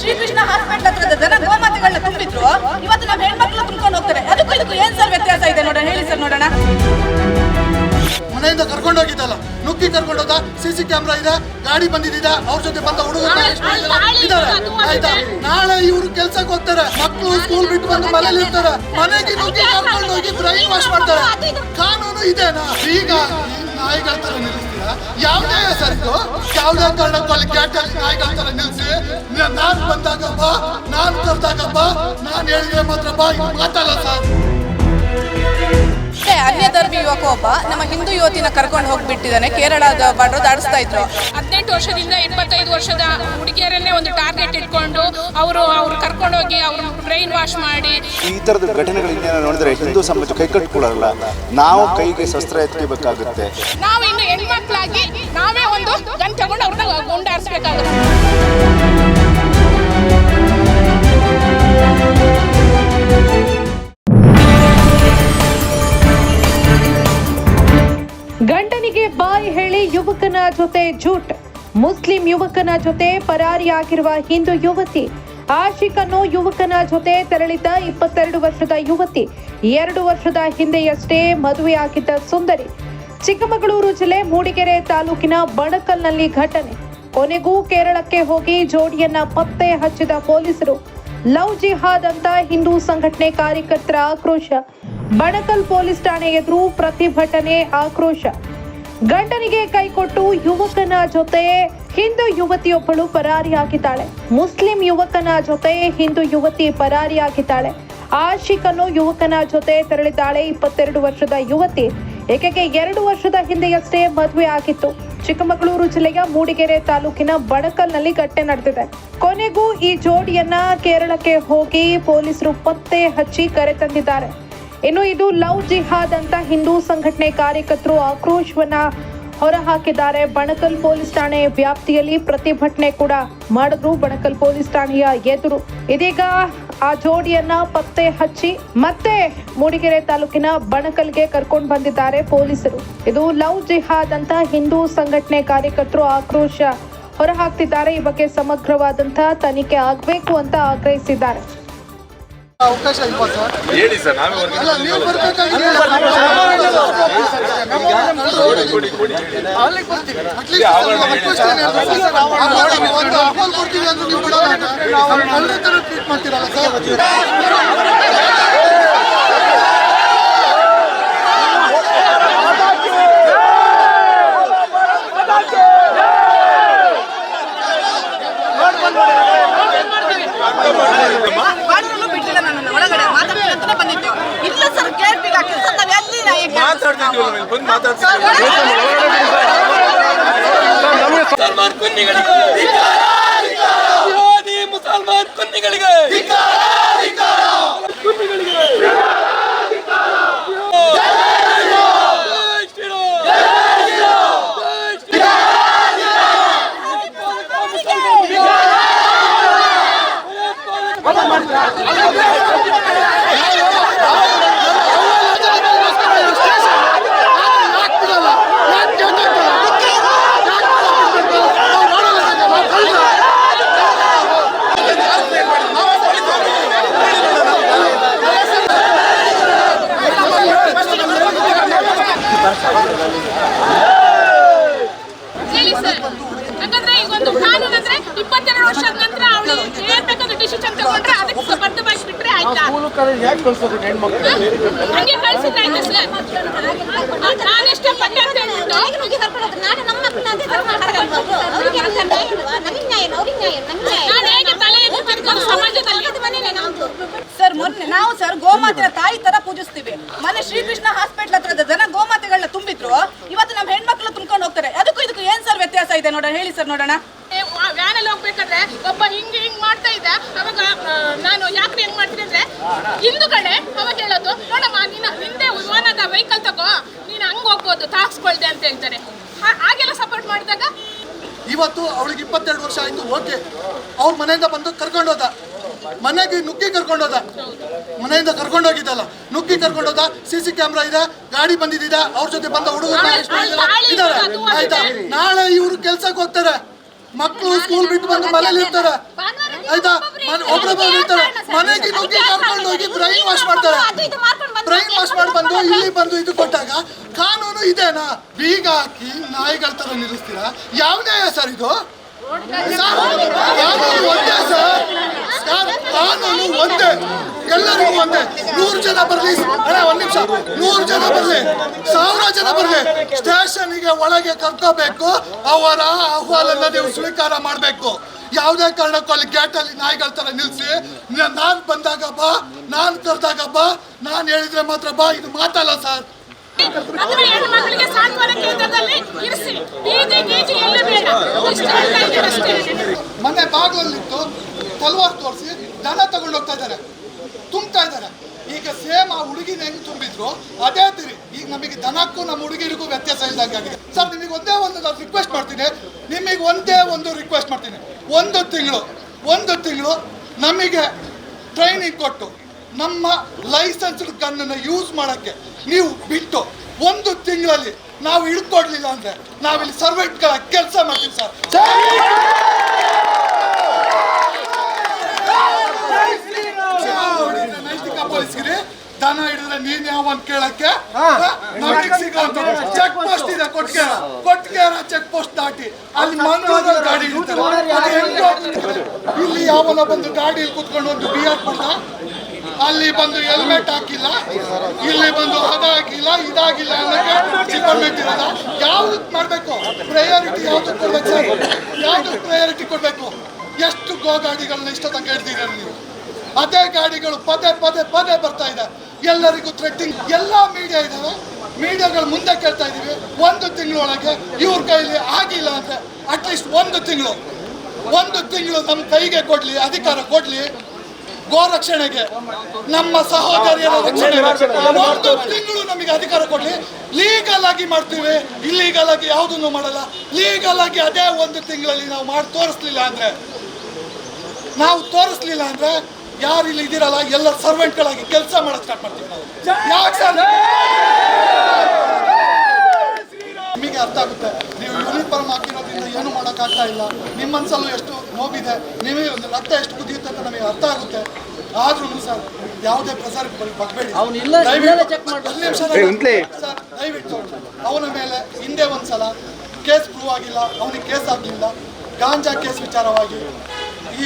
Shrikrishna hospital ಹತ್ರದ ಜನ ಗೋಮಾತೆಗಳನ್ನ ತುಂಬಿದ್ರು. ಇವತ್ತು ನಮ್ಮ ಹೆಣ್ಮಕ್ಳು ತುಂಬ್ಕೊಂಡು ಹೋಗ್ತಾರೆ ಅದಕ್ಕೂ ಇದಕ್ಕೂ ಏನ್ ಸರ್ ವ್ಯತ್ಯಾಸ ಇದೆ ನೋಡೋಣ? ಹೇಳಿ ಸರ್ ನೋಡೋಣ. ಮನೆಯಿಂದ ಕರ್ಕೊಂಡು ಹೋಗಿದ್ದಲ್ಲ. ನುಗ್ಗಿ ಕರ್ಕೊಂಡು ಹೋದ ಸಿ ಸಿ ಕ್ಯಾಮ್ರಾ ಇದೆ ಗಾಡಿ ಬಂದಿದ್ದ ಅವ್ರ ಜೊತೆ ಬಂದ ಹುಡುಗರು ಆಯ್ತಾ? ನಾಳೆ ಇವ್ರು ಕೆಲ್ಸಕ್ಕೆ ಹೋಗ್ತಾರೆ. ಮಕ್ಕಳು ಸ್ಕೂಲ್ ಬಿಟ್ಟು ಬಂದು ಮನೇಲಿ ಇರ್ತಾರೆ. ಮನೆಗೆ ನುಗ್ಗಿ ಕರ್ಕೊಂಡು ಹೋಗಿ ಬ್ರೈನ್ ವಾಶ್ ಮಾಡ್ತಾರೆ. ಕಾನೂನು ಇದೆನಾ? ಈಗ ನಾಯಿಗಳ ತರ ನಿಲ್ಲಿಸ್ತೀರಾ? ಯಾವ್ದೇ ಸರ್ ಇದು ಯಾವ್ದೇ ಕಾರಣಕ್ಕೂ ಅಲ್ಲಿ ಕ್ಯಾಟಲ್ಲಿ ನಾಯಿಗಳ ತರ ನಿಲ್ಲಿಸಿ ನಾನು ಬಂದಾಗಪ್ಪ ನಾನು ಬಾ ನಾನ್ ಹೇಳಿದ್ರೆ ಮಾತ್ರ ಬಾ ಇದು ಮಾತಲ್ಲ ಸರ್. ಅನ್ಯ ಧರ್ಮಿ ಯುವಕ ಒಬ್ಬ ನಮ್ಮ ಹಿಂದೂ ಯುವತಿನ ಕರ್ಕೊಂಡು ಹೋಗ್ಬಿಟ್ಟಿದ್ದಾನೆ ಕೇರಳದ ಬಾರ್ಡರ್ ದಾಡಿಸ್ತಾ ಇದ್ರು. ಹದಿನೆಂಟು ವರ್ಷದಿಂದ ಇಪ್ಪತ್ತೈದು ವರ್ಷದ ಹುಡುಗಿಯರನ್ನೇ ಒಂದು ಟಾರ್ಗೆಟ್ ಇಟ್ಕೊಂಡು ಅವರು ಅವ್ರು ಕರ್ಕೊಂಡೋಗಿ ಅವ್ರ ಬ್ರೈನ್ ವಾಶ್ ಮಾಡಿ. ಈ ಥರದ ಘಟನೆಗಳಿಂದ ನೋಡಿದ್ರೆ ಹಿಂದೂ ಸಮಾಜ ಕೈ ಕಟ್ಕೊಳ್ಳಲ್ಲ ನಾವು ಕೈಗೆ ಶಸ್ತ್ರ ಎತ್ತಿಬೇಕಾಗುತ್ತೆ ನಾವು ಇನ್ನು ಹೆಣ್ಮಕ್ಳಾಗಿ ನಾವೇ ಒಂದು ಗನ್ ತಗೊಂಡು ಅವ್ರನ್ನ ಗುಂಡಾರಿಸ್ಬೇಕಾಗುತ್ತೆ. ಗಂಡನಿಗೆ ಬಾಯಿ ಹೇಳಿ ಯುವಕನ ಜೊತೆ ಜೂಟ್. ಮುಸ್ಲಿಂ ಯುವಕನ ಜೊತೆ ಪರಾರಿಯಾಗಿರುವ ಹಿಂದೂ ಯುವತಿ. ಆಶಿಕನ್ನು ಯುವಕನ ಜೊತೆ ತೆರಳಿದ್ದ ಇಪ್ಪತ್ತೆರಡು ವರ್ಷದ ಯುವತಿ, ಎರಡು ವರ್ಷದ ಹಿಂದೆಯಷ್ಟೇ ಮದುವೆಯಾಗಿದ್ದ ಸುಂದರಿ. ಚಿಕ್ಕಮಗಳೂರು ಜಿಲ್ಲೆ ಮೂಡಿಗೆರೆ ತಾಲೂಕಿನ ಬಣಕಲ್ನಲ್ಲಿ ಘಟನೆ. ಕೊನೆಗೂ ಕೇರಳಕ್ಕೆ ಹೋಗಿ ಜೋಡಿಯನ್ನ ಪತ್ತೆ ಹಚ್ಚಿದ ಪೊಲೀಸರು, ಲವ್ ಜಿಹಾದ್ ಅಂತ ಹಿಂದೂ ಸಂಘಟನೆ ಕಾರ್ಯಕರ್ತರ ಆಕ್ರೋಶ. ಬಣಕಲ್ ಪೊಲೀಸ್ ಠಾಣೆ ಎದುರು ಪ್ರತಿಭಟನೆ ಆಕ್ರೋಶ. ಗಂಡನಿಗೆ ಕೈಕೊಟ್ಟು ಯುವಕನ ಜೊತೆ ಹಿಂದೂ ಯುವತಿಯೊಬ್ಬಳು ಪರಾರಿಯಾಗಿದ್ದಾಳೆ ಮುಸ್ಲಿಂ ಯುವಕನ ಜೊತೆ ಹಿಂದೂ ಯುವತಿ ಪರಾರಿಯಾಗಿದ್ದಾಳೆ ಆಶಿಕನು ಯುವಕನ ಜೊತೆ ತೆರಳಿದ್ದಾಳೆ. ಇಪ್ಪತ್ತೆರಡು ವರ್ಷದ ಯುವತಿ ಏಕೆಗೆ ಎರಡು ವರ್ಷದ ಹಿಂದೆಯಷ್ಟೇ ಮದುವೆ ಆಗಿತ್ತು. ಚಿಕ್ಕಮಗಳೂರು ಜಿಲ್ಲೆಯ ಮೂಡಿಗೆರೆ ತಾಲೂಕಿನ ಬಡಕಲ್ನಲ್ಲಿ ಘಟನೆ ನಡೆದಿದೆ. ಕೊನೆಗೂ ಈ ಜೋಡಿಯನ್ನ ಕೇರಳಕ್ಕೆ ಹೋಗಿ ಪೊಲೀಸರು ಪತ್ತೆ ಹಚ್ಚಿ ಕರೆತಂದಿದ್ದಾರೆ ಇನ್ನು ಇದು ಲವ್ ಜಿಹಾದ್ ಅಂತ ಹಿಂದೂ ಸಂಘಟನೆ ಕಾರ್ಯಕರ್ತರು ಆಕ್ರೋಶವನ್ನ ಹೊರಹಾಕಿದ್ದಾರೆ. ಬಣಕಲ್ ಪೊಲೀಸ್ ಠಾಣೆ ವ್ಯಾಪ್ತಿಯಲ್ಲಿ ಪ್ರತಿಭಟನೆ ಕೂಡ ಮಾಡಿದ್ರು ಬಣಕಲ್ ಪೊಲೀಸ್ ಠಾಣೆಯ ಎದುರು. ಇದೀಗ ಆ ಜೋಡಿಯನ್ನ ಪತ್ತೆ ಹಚ್ಚಿ ಮತ್ತೆ ಮೂಡಿಗೆರೆ ತಾಲೂಕಿನ ಬಣಕಲ್ಗೆ ಕರ್ಕೊಂಡು ಬಂದಿದ್ದಾರೆ ಪೊಲೀಸರು. ಇದು ಲವ್ ಜಿಹಾದ್ ಅಂತ ಹಿಂದೂ ಸಂಘಟನೆ ಕಾರ್ಯಕರ್ತರು ಆಕ್ರೋಶ ಹೊರಹಾಕ್ತಿದ್ದಾರೆ. ಈ ಬಗ್ಗೆ ಸಮಗ್ರವಾದಂತಹ ತನಿಖೆ ಆಗಬೇಕು ಅಂತ ಆಗ್ರಹಿಸಿದ್ದಾರೆ. ಅವಕಾಶ ಇಲ್ಲ ಸರ್? ಹೇಳಿ ಸರ್ ನಾವೇ ಹೊರಗೆ ಅಲ್ಲ ನೀವು ಬರ್ಬೇಕಾಗಿದೆ. Atleast ಸ್ವಲ್ಪ request ಏನ್ ಹೇಳ್ಬೇಕು ಸರ್? ಆವಾಗ ನಾವು ಒಂದು ಅಹವಾಲ್ ಕೊಡ್ತೀವಿ ಅಂದ್ರೆ ನೀವು ಬಿಡೋಲ್ಲ. ನಾವು ಟ್ರೀಟ್ ಮಾಡ್ತೀರಲ್ಲ ಸರ್? 안 돼가지고. ಡಿಸಿಷನ್ ತಗೊಂಡ್ರೆ ಅದಕ್ಕೆ ಬದ್ಧವಾಗಿಬಿಟ್ರೆ ಆಯ್ತಾ? ಹಂಗೆ ಕಳ್ಸಿದ್ರೆ ಆಯ್ತಾ ಸರ್? ನಾನು ಇಷ್ಟಪಟ್ಟೆ ಅಂತ ಹೇಳ್ಬಿಟ್ಟು ನಾನು ಹೇಗೆ ತಲೆ ಎತ್ತಿರ್ತೀನಿ ಸಮಾಜದಲ್ಲಿ? ಸರ್ ಮೊನ್ನೆ ನಾವು ಸರ್ ಗೋಮಾತೆಯ ತಾಯಿ ತರ ಪೂಜಿಸ್ತೀವಿ. ಮನೆ ಶ್ರೀಕೃಷ್ಣ ಹಾಸ್ಪಿಟಲ್ ಹತ್ರ ಜನ ಗೋಮಾತೆಗಳನ್ನ ತುಂಬಿದ್ರು. ಇವತ್ತು ನಮ್ಮ ಹೆಣ್ಮಕ್ಳು ತುಂಬ್ಕೊಂಡು ಹೋಗ್ತಾರೆ. ಅದಕ್ಕೂ ಇದಕ್ಕೂ ಏನ್ ಸರ್ ವ್ಯತ್ಯಾಸ ಇದೆ ನೋಡೋಣ? ಹೇಳಿ ಸರ್ ನೋಡೋಣ. ವ್ಯಾನಲ್ಲಿ ಹೋಗ್ಬೇಕಾದ್ರೆ ಒಬ್ಬ ಹಿಂಗೆ ಅಂದ್ರೆ ಹಿಂದುಗಡೆ ಅವಾಗ ಹೇಳೋದು ನೋಡಮ್ಮ ನೀನು ನಿಂದೆ ವಿಮಾನದ ವೆಹಿಕಲ್ ತಗೋ ನೀನು ಹಂಗ್ ಹೋಗ್ಬೋದು ತಾಕ್ಸ್ಕೊಳ್ದೆ ಅಂತ ಹೇಳ್ತಾರೆ. ಹಾಗೆಲ್ಲ ಸಪೋರ್ಟ್ ಮಾಡಿದಾಗ? ಇವತ್ತು ಅವಳಿಗೆ ಇಪ್ಪತ್ತೆರಡು ವರ್ಷ ಆಯ್ತು ಓಕೆ. ಅವ್ರ ಮನೆಯಿಂದ ಬಂದು ಕರ್ಕೊಂಡೋದ ಮನೆಗೆ ನುಗ್ಗಿ ಕರ್ಕೊಂಡೋದ ಮನೆಯಿಂದ ಕರ್ಕೊಂಡೋಗಿದ್ದಲ್ಲ ನುಗ್ಗಿ ಕರ್ಕೊಂಡೋದ ಸಿ ಸಿ ಕ್ಯಾಮ್ರಾ ಇದೆ ಗಾಡಿ ಬಂದಿದ್ದ ಅವ್ರ ಜೊತೆ ಬಂದ ಹುಡುಗರ ಆಯ್ತಾ? ನಾಳೆ ಇವರು ಕೆಲ್ಸಕ್ಕೆ ಹೋಗ್ತಾರೆ. ಮಕ್ಕಳು ಸ್ಕೂಲ್ ಬಿಟ್ಟು ಬಂದು ಮನೇಲಿ ಇರ್ತಾರೆ. ಆಯ್ತಾ? ಇರ್ತಾರೆ ಮನೆಗೆ ನುಗ್ಗಿ ಕರ್ಕೊಂಡು ಹೋಗಿ ಬ್ರೈನ್ ವಾಶ್ ಮಾಡ್ತಾರೆ. ಬ್ರೈನ್ ವಾಶ್ ಮಾಡಿ ಬಂದು ಇಲ್ಲಿ ಬಂದು ಇದು ಕೊಟ್ಟಾಗ ಕಾನೂನು ಇದೇನಾ? ಬೀಗ ಹಾಕಿ ನಾಯಿಗಳ ತರ ನಿಲ್ಲಿಸ್ತೀರಾ? ಯಾವ ಸರ್ ಇದು? ಕಾನೂನು ಒಂದೇ ಸರ್ ಒಂದೇ ಎಲ್ಲರಿಗೂ ಒಂದೇ ನೂರು ಜನ ಬರಲಿ ಅಣ್ಣ ಒಂದ್ ನಿಮಿಷ ನೂರು ಜನ ಬರಲಿ ಸಾವಿರ ಜನ ಬರಲಿ ಸ್ಟೇಷನ್ಗೆ ಒಳಗೆ ಕರ್ಕೋಬೇಕು, ಅವರ ಅಹ್ವಾಲನ್ನ ನೀವು ಸ್ವೀಕಾರ ಮಾಡಬೇಕು. ಯಾವುದೇ ಕಾರಣಕ್ಕೂ ಅಲ್ಲಿ ಗೇಟ್ ಅಲ್ಲಿ ನಾಯಿಗಳ ತರ ನಿಲ್ಲಿಸಿ ನಾನ್ ಬಂದಾಗ ಬಾ, ನಾನು ಕರೆದಾಗ ಬಾ, ನಾನ್ ಹೇಳಿದ್ರೆ ಮಾತ್ರ ಬಾ, ಇದು ಮಾತಲ್ಲ ಸರ್ ಅಥವಾ ಹೆಣ್ಣು ಮಕ್ಕಳಿಗೆ ಬಾಗ್ಲಲ್ಲಿತ್ತು, ತಲ್ವಾರ್ ತೋರಿಸಿ ದನ ತಗೊಂಡು ಹೋಗ್ತಾ ಇದ್ದಾರೆ. ತುಂಬ್ತಾ ಇದ್ದಾರೆ. ಈಗ ಸೇಮ್ ಆ ಹುಡುಗಿನ ಹೆಂಗ್ ತುಂಬಿದ್ರು ಅದೇ ತಿರಿ. ಈಗ ನಮಗೆ ದನಕ್ಕೂ ನಮ್ಮ ಹುಡುಗಿರಿಗೂ ವ್ಯತ್ಯಾಸ ಇಲ್ದಂಗೆ ಆಗಿದೆ. ಸರ್, ನಿಮಗೆ ಒಂದೇ ಒಂದು ನಾನು ರಿಕ್ವೆಸ್ಟ್ ಮಾಡ್ತೀನಿ. ನಿಮಗೆ ಒಂದೇ ಒಂದು ರಿಕ್ವೆಸ್ಟ್ ಮಾಡ್ತೀನಿ. ಒಂದು ತಿಂಗಳು ಒಂದು ತಿಂಗಳು ನಮಗೆ ಟ್ರೈನಿಂಗ್ ಕೊಟ್ಟು ನಮ್ಮ ಲೈಸೆನ್ಸ್ಡ್ ಗನ್ನನ್ನು ಯೂಸ್ ಮಾಡೋಕ್ಕೆ ನೀವು ಬಿಟ್ಟು ಒಂದು ತಿಂಗಳಲ್ಲಿ ನಾವು ಇಳ್ಕೊಡ್ಲಿಲ್ಲ ಅಂದ್ರೆ ನಾವಿಲ್ಲಿ ಸರ್ವೆಂಟ್ಗಳ ಕೆಲಸ ಮಾಡ್ತೀವಿ ಸರ್. ನೈತಿಕ ಪೊಲೀಸ್ಗಿರಿ ದನ ಹಿಡಿದ್ರೆ ನೀನ್ ಯಾವನ್ ಕೇಳಕ್ಕೆ? ನಮಗೆ ಸಿಗೋದು ಚೆಕ್ ಪೋಸ್ಟ್ ಇದೆ ಕೊಟ್ಟಿಗೆ ಕೊಟ್ಟಿಗೆ ಚೆಕ್ ಪೋಸ್ಟ್ ದಾಟಿ. ಅಲ್ಲಿ ಮಂಗಳೂರಲ್ಲಿ ಗಾಡಿ ಇರ್ತಾರೆ? ಇಲ್ಲಿ ಯಾವನ ಬಂದು ಗಾಡಿಯಲ್ಲಿ ಕುತ್ಕೊಂಡು ಒಂದು ಬಿಯರ್ ಕೊಡ್ದ. ಅಲ್ಲಿ ಬಂದು ಹೆಲ್ಮೆಟ್ ಹಾಕಿಲ್ಲ, ಇಲ್ಲಿ ಬಂದು ಅದಾಗಿಲ್ಲ ಇದಾಗಿಲ್ಲ ಅನ್ನೋಕೆ ಯಾವ್ದು ಯಾವ್ದಕ್ ಮಾಡ್ಬೇಕು? ಪ್ರಯಾರಿಟಿ ಯಾವ್ದು ಕೊಡ್ಬೇಕು ಸರ್? ಪ್ರಯಾರಿಟಿ ಕೊಡ್ಬೇಕು? ಎಷ್ಟು ಗೋ ಗಾಡಿಗಳನ್ನ ಇಷ್ಟ ತನಕ ನೀವು? ಅದೇ ಗಾಡಿಗಳು ಪದೇ ಪದೇ ಪದೇ ಬರ್ತಾ ಇದೆ. ಎಲ್ಲರಿಗೂ ಥ್ರೆಟ್ಟಿಂಗ್ ಎಲ್ಲ ಮೀಡಿಯಾ ಇದಾವೆ. ಮೀಡಿಯಾಗಳು ಮುಂದೆ ಕೇಳ್ತಾ ಇದೀವಿ ಒಂದು ತಿಂಗಳೊಳಗೆ ಇವ್ರ ಕೈಲಿ ಆಗಿಲ್ಲ ಅಂದ್ರೆ ಅಟ್ಲೀಸ್ಟ್ ಒಂದು ತಿಂಗಳು. ಒಂದು ತಿಂಗಳು ನಮ್ಮ ಕೈಗೆ ಕೊಡ್ಲಿ, ಅಧಿಕಾರ ಕೊಡ್ಲಿ. ಗೋ ರಕ್ಷಣೆಗೆ ನಮ್ಮ ಸಹೋದರಿಯರ ರಕ್ಷಣೆ ಒಂದು ತಿಂಗಳು ನಮಗೆ ಅಧಿಕಾರ ಕೊಡ್ಲಿ. ಲೀಗಲ್ ಆಗಿ ಮಾಡ್ತೀವಿ. ಇಲ್ಲೀಗಲ್ ಆಗಿ ಯಾವುದನ್ನು ಮಾಡಲ್ಲ. ಲೀಗಲ್ ಆಗಿ ಅದೇ ಒಂದು ತಿಂಗಳಲ್ಲಿ ನಾವು ಮಾಡಿ ತೋರಿಸ್ಲಿಲ್ಲ ಅಂದ್ರೆ ನಾವು ತೋರಿಸ್ಲಿಲ್ಲ ಅಂದ್ರೆ ಯಾರು ಇಲ್ಲಿ ಇದಿರಲ್ಲ ಎಲ್ಲ ಸರ್ವೆಂಟ್ಗಳಾಗಿ ಕೆಲಸ ಮಾಡಕ್ ಸ್ಟಾರ್ಟ್ ಮಾಡ್ತೀವಿ ನಾವು. ನಿಮಗೆ ಅರ್ಥ ಆಗುತ್ತೆ. ನೀವು ಯೂನಿಫಾರ್ಮ್ ಹಾಕಿರೋದ್ರಿಂದ ಏನು ಮಾಡೋಕ್ಕಾಗ್ತಾ ಇಲ್ಲ. ನಿಮ್ಮ ಮನಸ್ಸಲ್ಲೂ ಎಷ್ಟು ನೋವಿದೆ. ನಿಮಗೆ ಒಂದು ರಕ್ತ ಎಷ್ಟು ನಮಗೆ ಅರ್ಥ ಆಗುತ್ತೆ. ಆದ್ರೂ ಸರ್ ಯಾವುದೇ ಪ್ರಸಾರ ಬಗ್ಬೇಡಿ. ದಯವಿಟ್ಟು ಒಂದು ನಿಮಿಷ ಸರ್. ದಯವಿಟ್ಟು ಅವನ ಮೇಲೆ ಹಿಂದೆ ಒಂದ್ಸಲ ಕೇಸ್ ಪ್ರೂವ್ ಆಗಿಲ್ಲ ಅವನಿಗೆ ಕೇಸ್ ಆಗಲಿಲ್ಲ ಗಾಂಜಾ ಕೇಸ್ ವಿಚಾರವಾಗಿ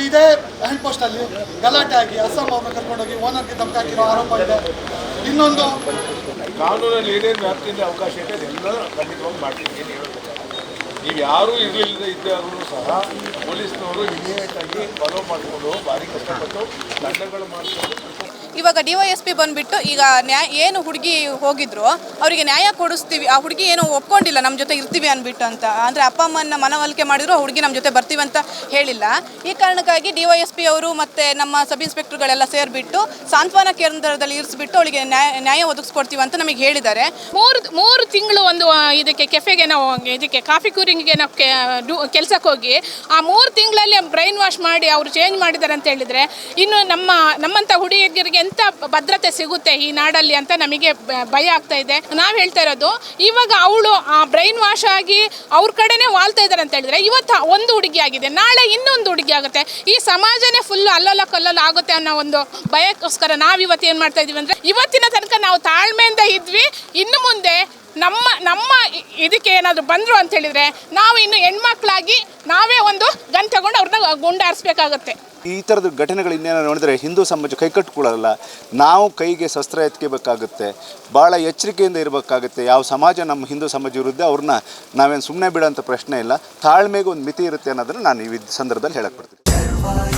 ಇದೇ ಹ್ಯಾಂಡ್ ಪೋಸ್ಟಲ್ಲಿ ಗಲಾಟೆ ಆಗಿ ಅಸ್ಸಾಂ ಅವ್ರನ್ನ ಕರ್ಕೊಂಡೋಗಿ ಓನರ್ಗೆ ತಮ್ಮ ಹಾಕಿರೋ ಆರೋಪ ಇದೆ. ಇನ್ನೊಂದು ಕಾನೂನಲ್ಲಿ ಏನೇನು ವ್ಯಾಪ್ತಿಯಿಂದ ಅವಕಾಶ ಇದೆ ಎಲ್ಲರೂ ಖಂಡಿತವಾಗಿ ಮಾಡ್ತೀವಿ ಏನು ಹೇಳಬೇಕಾದ್ರೆ ನೀವು ಯಾರೂ ಇರಲಿಲ್ಲದ ಇದ್ದಾರೂ ಸಹ ಪೊಲೀಸ್ನವರು ಇಮಿಡಿಯೇಟ್ ಆಗಿ ಫಾಲೋ ಮಾಡಿಕೊಂಡು ಭಾರಿ ಕಷ್ಟಪಟ್ಟು ದಂಡಗಳು ಮಾಡಿಕೊಂಡು ಇವಾಗ ಡಿ ವೈ ಎಸ್ ಪಿ ಬಂದ್ಬಿಟ್ಟು ಈಗ ನ್ಯಾಯ, ಏನು ಹುಡುಗಿ ಹೋಗಿದ್ರು, ಅವರಿಗೆ ನ್ಯಾಯ ಕೊಡಿಸ್ತೀವಿ, ಆ ಹುಡುಗಿ ಏನು ಒಪ್ಕೊಂಡಿಲ್ಲ ನಮ್ಮ ಜೊತೆ ಇರ್ತೀವಿ ಅಂದ್ಬಿಟ್ಟು ಅಂತ. ಅಂದರೆ ಅಪ್ಪ ಅಮ್ಮನ ಮನವೊಲಿಕೆ ಮಾಡಿದ್ರು, ಆ ಹುಡುಗಿ ನಮ್ಮ ಜೊತೆ ಬರ್ತೀವಿ ಅಂತ ಹೇಳಿಲ್ಲ. ಈ ಕಾರಣಕ್ಕಾಗಿ ಡಿ ವೈ ಎಸ್ ಪಿ ಅವರು ಮತ್ತು ನಮ್ಮ ಸಬ್ ಇನ್ಸ್ಪೆಕ್ಟರ್ಗಳೆಲ್ಲ ಸೇರಿಬಿಟ್ಟು ಸಾಂತ್ವನ ಕೇಂದ್ರದಲ್ಲಿ ಇರಿಸ್ಬಿಟ್ಟು ಅವಳಿಗೆ ನ್ಯಾಯ ನ್ಯಾಯ ಒದಗಿಸ್ಕೊಡ್ತೀವಿ ಅಂತ ನಮಗೆ ಹೇಳಿದ್ದಾರೆ. ಮೂರು ಮೂರು ತಿಂಗಳು ಒಂದು ಇದಕ್ಕೆ ಕೆಫೆಗೆ ನಾವು, ಇದಕ್ಕೆ ಕಾಫಿ ಕೂರಿಂಗ್ಗೆ ನಾವು ಕೆಲಸಕ್ಕೆ ಹೋಗಿ, ಆ ಮೂರು ತಿಂಗಳಲ್ಲಿ ಬ್ರೈನ್ ವಾಶ್ ಮಾಡಿ ಅವರು ಚೇಂಜ್ ಮಾಡಿದ್ದಾರೆ ಅಂತ ಹೇಳಿದರೆ, ಇನ್ನು ನಮ್ಮ, ನಮ್ಮಂಥ ಹುಡುಗಿಯರಿಗೆ ಎಂಥ ಭದ್ರತೆ ಸಿಗುತ್ತೆ ಈ ನಾಡಲ್ಲಿ ಅಂತ ನಮಗೆ ಭಯ ಆಗ್ತಾ ಇದೆ. ನಾವು ಹೇಳ್ತಾ ಇರೋದು, ಇವಾಗ ಅವಳು ಆ ಬ್ರೈನ್ ವಾಶ್ ಆಗಿ ಅವ್ರ ಕಡೆನೇ ವಾಲ್ತಾ ಇದ್ದಾರೆ ಅಂತ ಹೇಳಿದ್ರೆ, ಇವತ್ತು ಒಂದು ಹುಡುಗಿ ಆಗಿದೆ, ನಾಳೆ ಇನ್ನೊಂದು ಹುಡುಗಿ ಆಗುತ್ತೆ. ಈ ಸಮಾಜನೇ ಫುಲ್ ಅಲ್ಲೋಲ ಕಲ್ಲೋಲ ಆಗುತ್ತೆ ಅನ್ನೋ ಒಂದು ಭಯಕ್ಕೋಸ್ಕರ ನಾವು ಇವತ್ತು ಏನು ಮಾಡ್ತಾ ಇದೀವಿ ಅಂದರೆ, ಇವತ್ತಿನ ತನಕ ನಾವು ತಾಳ್ಮೆಯಿಂದ ಇದ್ವಿ, ಇನ್ನು ಮುಂದೆ ನಮ್ಮ ನಮ್ಮ ಇದಕ್ಕೆ ಏನಾದರೂ ಬಂದರು ಅಂತ ಹೇಳಿದರೆ ನಾವು ಇನ್ನು ಹೆಣ್ಮಕ್ಳಾಗಿ ನಾವೇ ಒಂದು ಗನ್ ತಗೊಂಡು ಅವ್ರನ್ನ ಗುಂಡಾರಿಸ್ಬೇಕಾಗತ್ತೆ ಈ ಥರದ ಘಟನೆಗಳು ಇನ್ನೇನೋ ನೋಡಿದರೆ ಹಿಂದೂ ಸಮಾಜ ಕೈ ಕೈಕಟ್ಟಿಕೊಳ್ಳಲ್ಲ ನಾವು ಕೈಗೆ ಶಸ್ತ್ರ ಎತ್ಕೋಬೇಕಾಗುತ್ತೆ ಭಾಳ ಎಚ್ಚರಿಕೆಯಿಂದ ಇರಬೇಕಾಗುತ್ತೆ, ಯಾವ ಸಮಾಜ ನಮ್ಮ ಹಿಂದೂ ಸಮಾಜ ವಿರುದ್ಧ ಅವ್ರನ್ನ ನಾವೇನು ಸುಮ್ಮನೆ ಬಿಡೋಂಥ ಪ್ರಶ್ನೆ ಇಲ್ಲ, ತಾಳ್ಮೆಗೆ ಒಂದು ಮಿತಿ ಇರುತ್ತೆ ಅನ್ನೋದನ್ನು ನಾನು ಈ ಸಂದರ್ಭದಲ್ಲಿ ಹೇಳಕ್ಕೆ